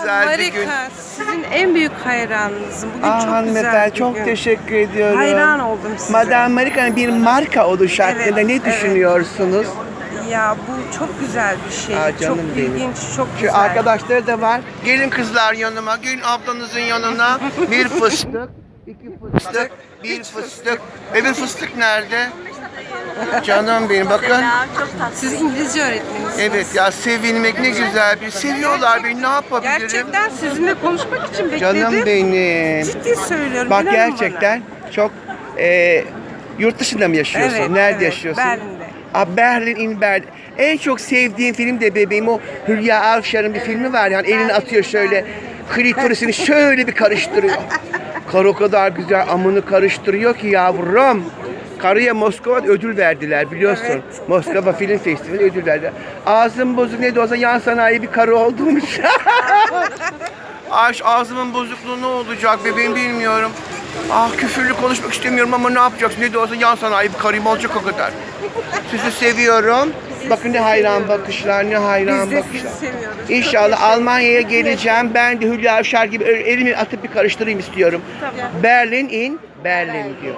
güzel bir gün. Sizin en büyük hayranınızım. Bugün Ah çok güzel hanımefendi bir çok gün. teşekkür ediyorum. Hayran oldum size. Madame Amerika'nın bir marka oluşu hakkında Evet, ne evet. düşünüyorsunuz? Ya bu çok güzel bir şey. Aa, çok canım benim. ilginç, çok Şu güzel. arkadaşları da var. Gelin kızlar yanıma, gelin ablanızın yanına. Bir fıstık, iki fıstık, bir fıstık. Evin fıstık nerede? Canım benim bakın. Siz İngilizce öğretmenisiniz. Evet ya sevilmek ne güzel bir. Seviyorlar beni ne yapabilirim? Gerçekten sizinle konuşmak için bekledim. Canım benim. Ciddi söylüyorum. Bak inanın gerçekten çok e, yurt dışında mı yaşıyorsun? Evet, Nerede evet, yaşıyorsun? Berlin'de. Aa, Berlin in Berlin. En çok sevdiğim film de bebeğim o Hülya Avşar'ın bir filmi var yani elini atıyor şöyle klitorisini şöyle bir karıştırıyor. Karı o kadar güzel amını karıştırıyor ki yavrum. Karıya Moskova'da ödül verdiler biliyorsun. Evet. Moskova Film Festivali ödül verdiler. Ağzım bozuk ne de olsa yan sanayi bir karı olduğumuz. Ay şu ağzımın bozukluğu ne olacak bebeğim bilmiyorum. Ah küfürlü konuşmak istemiyorum ama ne yapacaksın? Ne de olsa yan sanayi bir karıyım olacak o kadar. Sizi seviyorum. Bakın ne hayran bakışlar, ne hayran Biz de bakışlar. sizi seviyoruz. İnşallah Almanya'ya geleceğim. Ben de Hülya Avşar gibi elimi atıp bir karıştırayım istiyorum. Berlin in Berlin diyor.